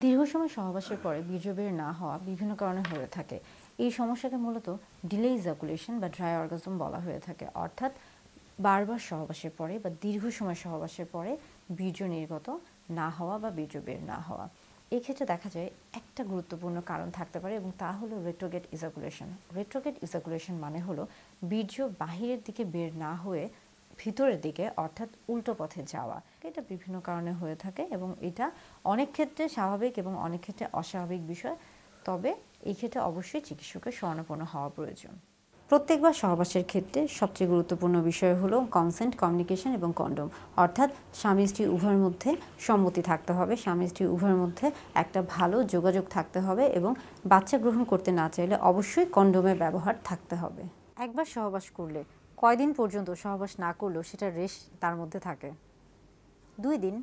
দীর্ঘ সময় সহবাসের পরে বীর্য বের না হওয়া বিভিন্ন কারণে হয়ে থাকে। এই সমস্যাকে মূলত ডিলে ইজাকুলেশন বা ড্রাই অর্গাজম বলা হয়ে থাকে। অর্থাৎ বারবার সহবাসের পরে বা দীর্ঘ সময় সহবাসের পরে বীর্য নির্গত না হওয়া বা বীর্য বের না হওয়া। এই ক্ষেত্রে দেখা যায় একটা গুরুত্বপূর্ণ কারণ থাকতে পারে এবং তা হলো রেট্রোগেট ইজাকুলেশন রেট্রোগেট ইজাকুলেশন মানে হলো বীর্য বাহিরের দিকে বের না হয়ে ভিতরের দিকে, অর্থাৎ উল্টো পথে যাওয়া। এটা বিভিন্ন কারণে হয়ে থাকে এবং এটা অনেক ক্ষেত্রে স্বাভাবিক এবং অনেক ক্ষেত্রে অস্বাভাবিক বিষয়। তবে এই ক্ষেত্রে অবশ্যই চিকিৎসকের স্বর্ণপূর্ণ হওয়া প্রয়োজন। প্রত্যেকবার সহবাসের ক্ষেত্রে সবচেয়ে গুরুত্বপূর্ণ বিষয় হলো কনসেন্ট কমিউনিকেশন এবং কন্ডোম অর্থাৎ স্বামী স্ত্রী উভয়ের মধ্যে সম্মতি থাকতে হবে। স্বামী স্ত্রী উভয়ের মধ্যে একটা ভালো যোগাযোগ থাকতে হবে এবং বাচ্চা গ্রহণ করতে না চাইলে অবশ্যই কন্ডোমের ব্যবহার থাকতে হবে। একবার সহবাস করলে কয়দিন পর্যন্ত সহবাস না করলেও সেটা রেশ তার মধ্যে থাকে। দুই দিন